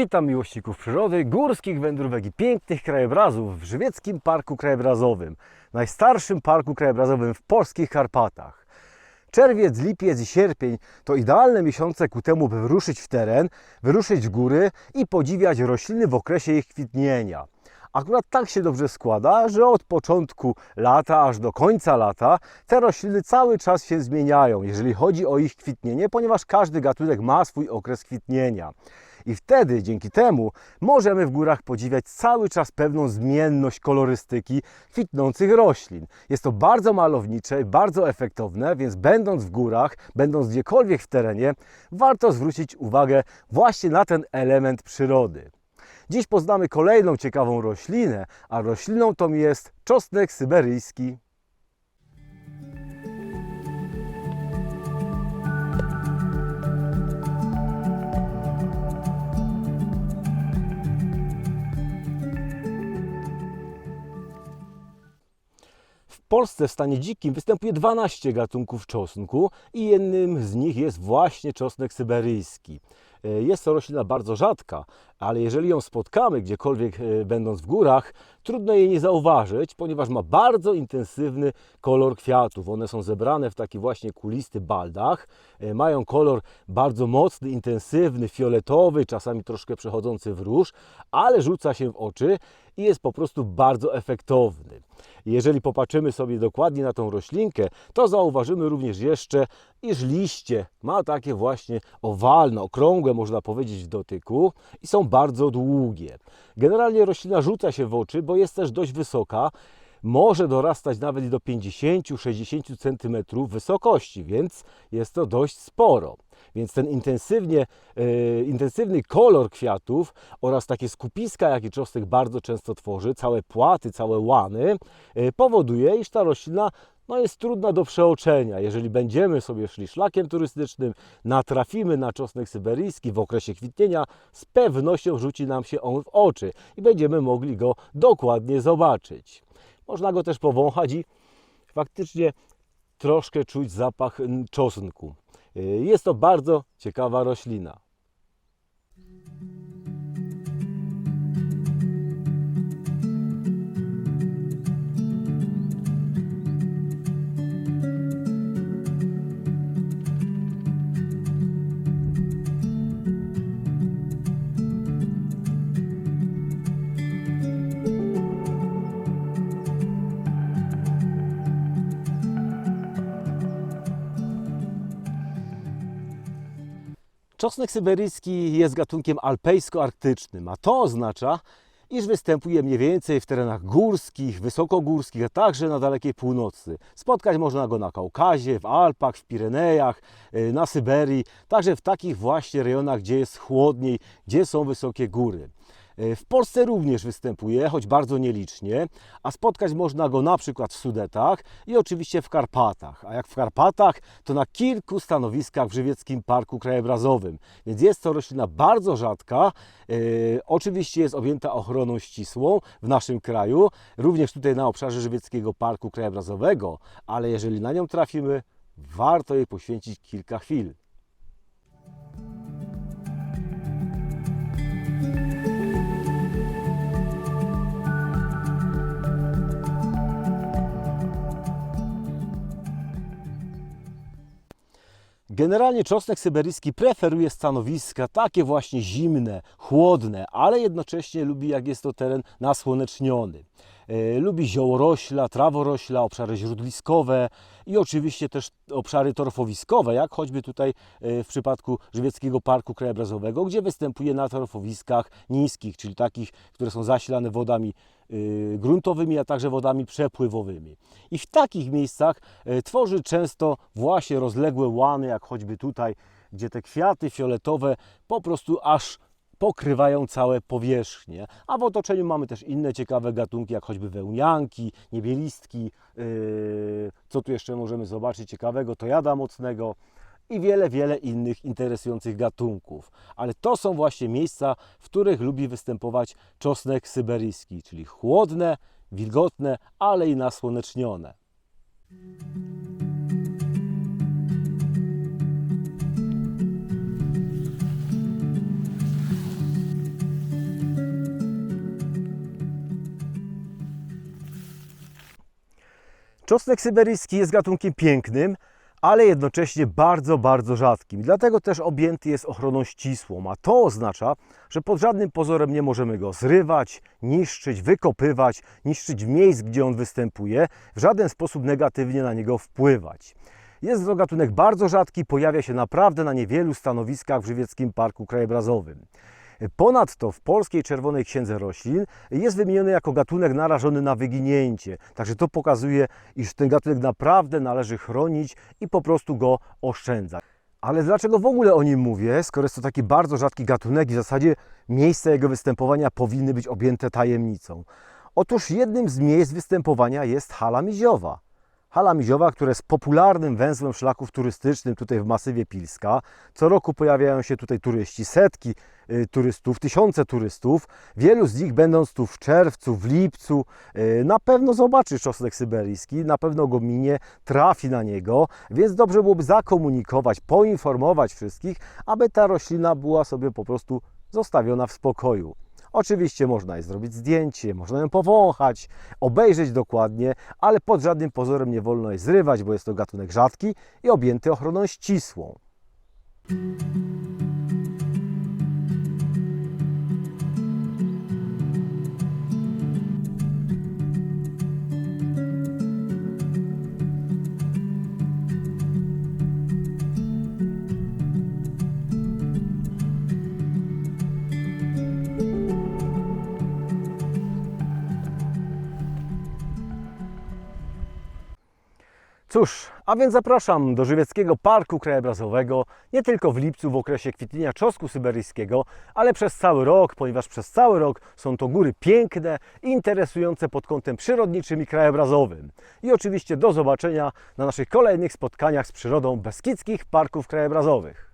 Witam miłośników przyrody, górskich wędrówek i pięknych krajobrazów w Żywieckim Parku Krajobrazowym, najstarszym parku krajobrazowym w polskich Karpatach. Czerwiec, lipiec i sierpień to idealne miesiące ku temu, by wyruszyć w teren, wyruszyć w góry i podziwiać rośliny w okresie ich kwitnienia. Akurat tak się dobrze składa, że od początku lata aż do końca lata te rośliny cały czas się zmieniają, jeżeli chodzi o ich kwitnienie, ponieważ każdy gatunek ma swój okres kwitnienia. I wtedy dzięki temu możemy w górach podziwiać cały czas pewną zmienność kolorystyki kwitnących roślin. Jest to bardzo malownicze, bardzo efektowne, więc będąc w górach, będąc gdziekolwiek w terenie, warto zwrócić uwagę właśnie na ten element przyrody. Dziś poznamy kolejną ciekawą roślinę, a rośliną tą jest czosnek syberyjski. Polsce w stanie dzikim występuje 12 gatunków czosnku i jednym z nich jest właśnie czosnek syberyjski. E, Jest to roślina bardzo rzadka, ale jeżeli ją spotkamy gdziekolwiek e, będąc w górach, trudno jej nie zauważyć, ponieważ ma bardzo intensywny kolor kwiatów. One są zebrane w taki właśnie kulisty baldach. E, Mają kolor bardzo mocny, intensywny, fioletowy, czasami troszkę przechodzący w róż, ale rzuca się w oczy i jest po prostu bardzo efektowny. Jeżeli popatrzymy sobie dokładnie na tą roślinkę, to zauważymy również jeszcze, iż liście ma takie właśnie owalne, okrągłe, można powiedzieć, w dotyku i są bardzo długie. Generalnie roślina rzuca się w oczy, bo jest też dość wysoka. Może dorastać nawet do 50-60 cm wysokości, więc jest to dość sporo. Więc ten intensywnie, e, intensywny kolor kwiatów oraz takie skupiska, jakie czosnek bardzo często tworzy, całe płaty, całe łany, e, powoduje, iż ta roślina no, jest trudna do przeoczenia. Jeżeli będziemy sobie szli szlakiem turystycznym, natrafimy na czosnek syberyjski w okresie kwitnienia, z pewnością rzuci nam się on w oczy i będziemy mogli go dokładnie zobaczyć. Można go też powąchać i faktycznie troszkę czuć zapach czosnku. Y, Jest to bardzo ciekawa roślina. Czosnek syberyjski jest gatunkiem alpejsko-arktycznym, a to oznacza, iż występuje mniej więcej w terenach górskich, wysokogórskich, a także na dalekiej północy. Spotkać można go na Kaukazie, w Alpach, w Pirenejach, y, na Syberii, także w takich właśnie rejonach, gdzie jest chłodniej, gdzie są wysokie góry. Y, W Polsce również występuje, choć bardzo nielicznie, a spotkać można go na przykład w Sudetach i oczywiście w Karpatach. A jak w Karpatach, to na kilku stanowiskach w Żywieckim Parku Krajobrazowym. Więc jest to roślina bardzo rzadka. Yy, oczywiście jest objęta ochroną ścisłą w naszym kraju, również tutaj na obszarze Żywieckiego Parku Krajobrazowego, ale jeżeli na nią trafimy, warto jej poświęcić kilka chwil. Generalnie czosnek syberyjski preferuje stanowiska takie właśnie zimne, chłodne, ale jednocześnie lubi, jak jest to teren nasłoneczniony. E, Lubi ziołorośla, traworośla, obszary źródliskowe i oczywiście też obszary torfowiskowe, jak choćby tutaj e, w przypadku Żywieckiego Parku Krajobrazowego, gdzie występuje na torfowiskach niskich, czyli takich, które są zasilane wodami y, gruntowymi, a także wodami przepływowymi. I w takich miejscach e, tworzy często właśnie rozległe łany, jak choćby tutaj, gdzie te kwiaty fioletowe po prostu aż pokrywają całe powierzchnie. A w otoczeniu mamy też inne ciekawe gatunki, jak choćby wełnianki, niebielistki, yy, co tu jeszcze możemy zobaczyć ciekawego, to jada mocnego i wiele, wiele innych interesujących gatunków. Ale to są właśnie miejsca, w których lubi występować czosnek syberyjski, czyli chłodne, wilgotne, ale i nasłonecznione. Czosnek syberyjski jest gatunkiem pięknym, ale jednocześnie bardzo, bardzo rzadkim. Dlatego też objęty jest ochroną ścisłą, a to oznacza, że pod żadnym pozorem nie możemy go zrywać, niszczyć, wykopywać, niszczyć miejsc, gdzie on występuje, w żaden sposób negatywnie na niego wpływać. Jest to gatunek bardzo rzadki, pojawia się naprawdę na niewielu stanowiskach w Żywieckim Parku Krajobrazowym. Ponadto w Polskiej Czerwonej Księdze Roślin jest wymieniony jako gatunek narażony na wyginięcie. Także to pokazuje, iż ten gatunek naprawdę należy chronić i po prostu go oszczędzać. Ale dlaczego w ogóle o nim mówię, skoro jest to taki bardzo rzadki gatunek i w zasadzie miejsca jego występowania powinny być objęte tajemnicą? Otóż jednym z miejsc występowania jest hala miziowa. Hala Miziowa, która jest popularnym węzłem szlaków turystycznym tutaj w masywie Pilska. Co roku pojawiają się tutaj turyści, setki y, turystów, tysiące turystów. Wielu z nich będąc tu w czerwcu, w lipcu, y, na pewno zobaczy czosnek syberyjski, na pewno go minie, trafi na niego, więc dobrze byłoby zakomunikować, poinformować wszystkich, aby ta roślina była sobie po prostu zostawiona w spokoju. Oczywiście można jej zrobić zdjęcie, można ją powąchać, obejrzeć dokładnie, ale pod żadnym pozorem nie wolno jej zrywać, bo jest to gatunek rzadki i objęty ochroną ścisłą. Cóż, a więc zapraszam do Żywieckiego Parku Krajobrazowego nie tylko w lipcu w okresie kwitnienia czosnku syberyjskiego, ale przez cały rok, ponieważ przez cały rok są to góry piękne, interesujące pod kątem przyrodniczym i krajobrazowym. I oczywiście do zobaczenia na naszych kolejnych spotkaniach z przyrodą Beskidzkich Parków Krajobrazowych.